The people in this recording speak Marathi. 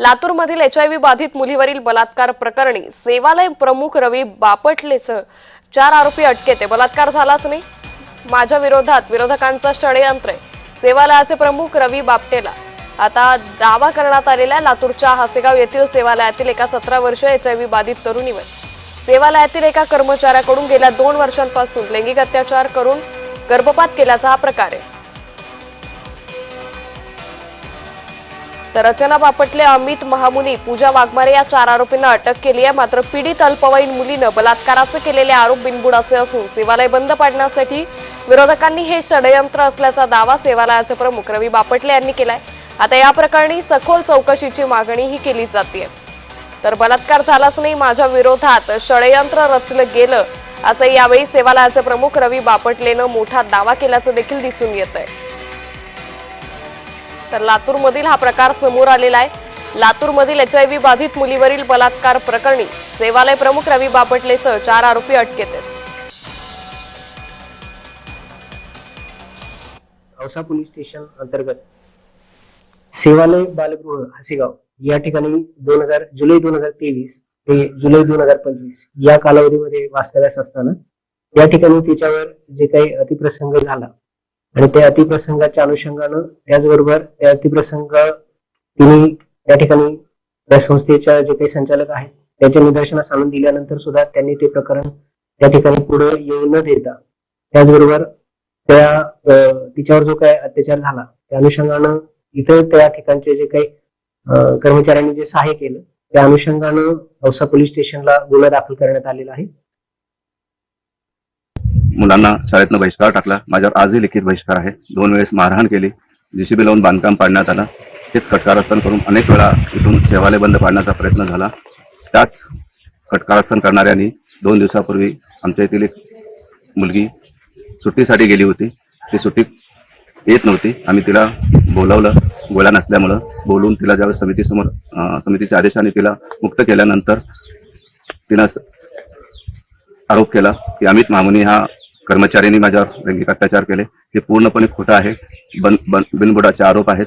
लातूरमधील एचआयव्ही बाधित मुलीवरील बलात्कार प्रकरणी सेवालय प्रमुख रवी बापटलेसह चार आरोपी अटकेत आहे. बलात्कार झालाच नाही. माझ्या विरोधात विरोधकांचं षडयंत्र आहे. सेवालयाचे प्रमुख रवी बापटेला आता दावा करण्यात आलेल्या लातूरच्या हासेगाव येथील सेवालयातील एका सतरा वर्ष एचआयव्ही बाधित तरुणीवर. सेवालयातील एका कर्मचाऱ्याकडून गेल्या दोन वर्षांपासून लैंगिक अत्याचार करून गर्भपात केल्याचा हा प्रकार आहे. तर रचना बापटले अमित महामुनी पूजा वाघमारे या चार आरोपींना अटक केली आहे. मात्र पीडित अल्पवयीन मुलीनं बलात्काराचे केलेले आरोप बिनबुडाचे असून सेवालय बंद पाडण्यासाठी विरोधकांनी हे षडयंत्र असल्याचा दावा सेवालयाचे प्रमुख रवी बापटले यांनी केलाय. आता या प्रकरणी सखोल चौकशीची मागणीही केली जाते तर बलात्कार झालाच नाही माझ्या विरोधात षडयंत्र रचलं गेलं असं यावेळी सेवालयाचे प्रमुख रवी बापटलेनं मोठा दावा केल्याचं देखील दिसून येत आहे तर लातूरमधील हा प्रकार समोर आलेला आहे. लातूरमधील एचआयव्ही बाधित मुलीवरील बलात्कार प्रकरणी सेवालय प्रमुख रवी बापटलेसह चार आरोपी अटकेत आहेत. औसा पोलीस स्टेशन अंतर्गत सेवालय बालगृह हसेगाव या ठिकाणी दोन हजार जुलै दोन हजार तेवीस ते जुलै दोन हजार पंचवीस या कालावधीमध्ये वास्तव्यास असताना या ठिकाणी तिच्यावर जे काही अतिप्रसंग झाला आणि त्या अतिप्रसंगाच्या अनुषंगानं त्याचबरोबर त्या अतिप्रसंग तिने त्या ठिकाणी त्या संस्थेच्या जे काही संचालक आहेत त्याच्या निदर्शनास आणून दिल्यानंतर सुद्धा त्यांनी ते प्रकरण त्या ठिकाणी पुढे येऊ न देता त्याचबरोबर त्या तिच्यावर जो काही अत्याचार झाला त्या अनुषंगानं इतर त्या ठिकाणचे जे काही कर्मचाऱ्यांनी जे सहाय्य केलं त्या अनुषंगानं औसा पोलीस स्टेशनला गुन्हा दाखल करण्यात आलेला आहे. मुलांना शाळेतनं बहिष्कार टाकला. माझ्यावर आजही लिखित बहिष्कार आहे. दोन वेळेस मारहाण केली. जीसीबी लावून बांधकाम पाडण्यात आलं. हेच खटकारस्थान करून अनेक वेळा इथून सेवालय बंद पाडण्याचा प्रयत्न झाला. त्याच खटकारस्थान करणाऱ्यांनी दोन दिवसापूर्वी आमच्या येथील एक मुलगी सुट्टीसाठी गेली होती. ती सुट्टी येत नव्हती. आम्ही तिला बोलावलं. गोळ्या नसल्यामुळं बोलून तिला ज्यावेळेस समितीसमोर समितीच्या आदेशाने तिला मुक्त केल्यानंतर तिनं स- आरोप केला की अमित मामुनी हा कर्मचाऱ्यांनी माझ्यावर लैंगिक अत्याचार केले. हे पूर्णपणे खोटं आहे. बन बन बिनबुडाचे आरोप आहेत.